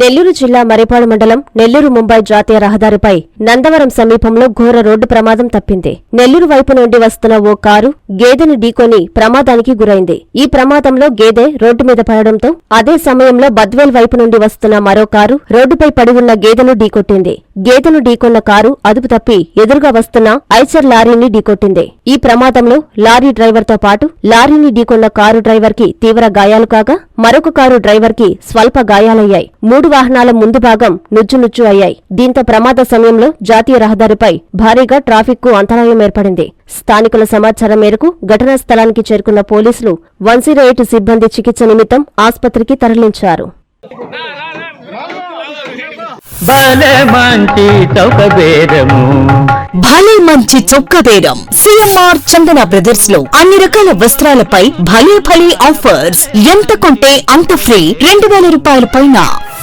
నెల్లూరు జిల్లా మరిపాడు మండలం నెల్లూరు ముంబై జాతీయ రహదారిపై నందవరం సమీపంలో ఘోర రోడ్డు ప్రమాదం తప్పింది. నెల్లూరు వైపు నుండి వస్తున్న ఓ కారు గేదెను ఢీకొని ప్రమాదానికి గురైంది. ఈ ప్రమాదంలో గేదె రోడ్డు మీద పడడంతో అదే సమయంలో బద్వేల్ వైపు నుండి వస్తున్న మరో కారు రోడ్డుపై పడి ఉన్న గేదెను ఢీకొట్టింది. గేదెను ఢీకొన్న కారు అదుపు తప్పి ఎదురుగా వస్తున్న ఐచర్ లారీని ఢీకొట్టింది. ఈ ప్రమాదంలో లారీ డ్రైవర్తో పాటు లారీని ఢీకొన్న కారు డ్రైవర్కి తీవ్ర గాయాలు కాగా మరొక కారు డ్రైవర్కి స్వల్ప గాయాలయ్యాయి. మూడు వాహనాల ముందు భాగం నుజ్జునుజ్జు అయ్యాయి. దీంతో ప్రమాద సమయంలో జాతీయ రహదారిపై భారీగా ట్రాఫిక్కు అంతరాయం ఏర్పడింది. స్థానికుల సమాచారం మేరకు ఘటనా స్థలానికి చేరుకున్న పోలీసులు వన్ జీరో ఎయిట్ సిబ్బంది చికిత్స నిమిత్తం ఆస్పత్రికి తరలించారు. భలే మంచి చౌక బేరము భలే మంచి చొక్క బేరం సిఎంఆర్ చందన బ్రదర్స్లో అన్ని రకాల వస్త్రాలపై భలే భలే ఆఫర్స్. ఎంత కొంటే అంత ఫ్రీ. రెండు వేల రూపాయల పైన